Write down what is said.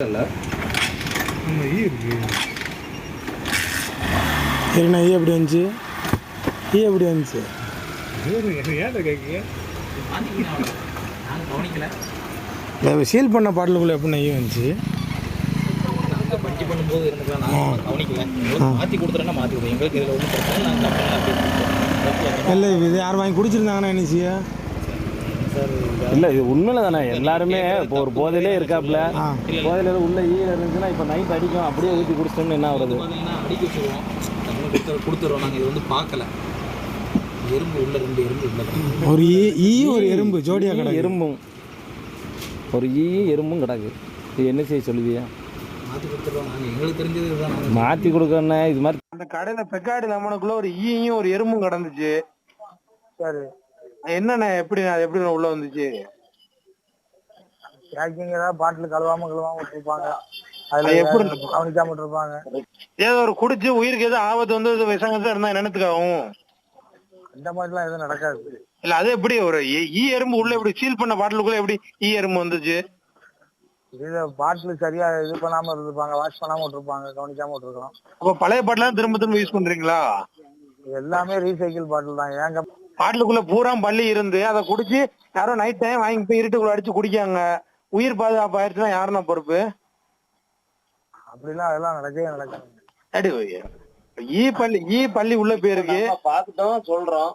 ஆமா ஈ இருக்கு. சரிண்ணா ஈ எப்படி வந்துச்சு? ஈ எப்படி வந்துச்சு? கேட்குங்க இல்லை சீல் பண்ண பாட்டிலுக்குள்ளே எப்படிண்ணா ஈ வந்துச்சு? பஞ்சி பண்ணும்போது இருந்துக்கலாம் நான் கவனிக்கல உங்களுக்கு மாற்றி கொடுத்துறேன்னா மாற்றி கொடுங்க எங்களுக்கு இதில் ஒன்றும் பிரச்சனை இல்லை. யார் வாங்கி குடிச்சிருந்தாங்கண்ணா என்னச்சியா சார் இல்ல இது உண்மையில தானே. எல்லாருமே இப்போ ஒரு போதையிலே இருக்காப்புல. போதையில உள்ள ஈர இருந்துச்சுன்னா இப்போ நைட் அடிக்கும். அப்படியே ஊற்றி குடிச்சிட்டோம்னு என்ன வருது அடிக்க வச்சுருவோம் டக்குனு கொடுத்து கொடுத்துட்றோம் நாங்கள் இது வந்து பார்க்கல. எறும்பு உள்ள ரெண்டு எறும்பு உள்ள. ஒரு ஈ ஒரு எறும்பு ஜோடியா கிடக்கு. எறும்பும். ஒரு ஈ எறும்பும் கிடக்கு. இது என்ன செய்ய சொல்லுவியா? மாற்றி கொடுக்கறனே இது மாதிரி அந்த கடையில பெக்காடி லெமனுக்குள்ள ஒரு ஈயும் ஒரு எறும்பும் கிடந்துச்சு. சரி. என்னண்ணே எப்படி அது எப்படி உள்ள வந்துச்சு? பேக்கிங் ஏதாவது பாட்டில் கழுவாம கழுவாம விட்டுருப்பாங்க. அது அதுல எப்படி கவனிக்காம விட்டுருப்பாங்க. ஏதோ ஒரு குடிச்சு உயிருக்கு ஏதோ ஆபத்து வந்து இது விஷங்கத்தை இருந்தா என்னத்துக்காகும் இந்த மாதிரிலாம் எதுவும் நடக்காது. இல்ல அது எப்படி ஒரு ஈ- எறும்பு உள்ள எப்படி சீல் பண்ண பாட்டிலுக்குள்ள எப்படி ஈ எறும்பு வந்துச்சு? இது பாட்டில் சரியா இது பண்ணாம இருந்திருப்பாங்க வாஷ் பண்ணாம விட்டுருப்பாங்க கவனிக்காம விட்டுருக்கலாம். அப்ப பழைய பாட்டிலாம் திரும்ப திரும்ப யூஸ் பண்றீங்களா? எல்லாமே ரீசைக்கிள் பாட்டில் தான். ஏங்க பாட்டிலுக்குள்ள பூரா பள்ளி இருந்து அதை குடிச்சு யாரோ நைட் டைம் வாங்கி போய் இருட்டுக்குள்ள அடிச்சு குடிக்காங்க. உயிர் பாதுகாப்பு ஆயிடுச்சுன்னா யாருண்ணா பொறுப்பு? அப்படிலாம் அதெல்லாம் நடக்கவே நடக்காது. அடி ஈ பள்ளி ஈ பள்ளி உள்ள போயிருக்கு. பார்த்துட்டோம் சொல்றோம்.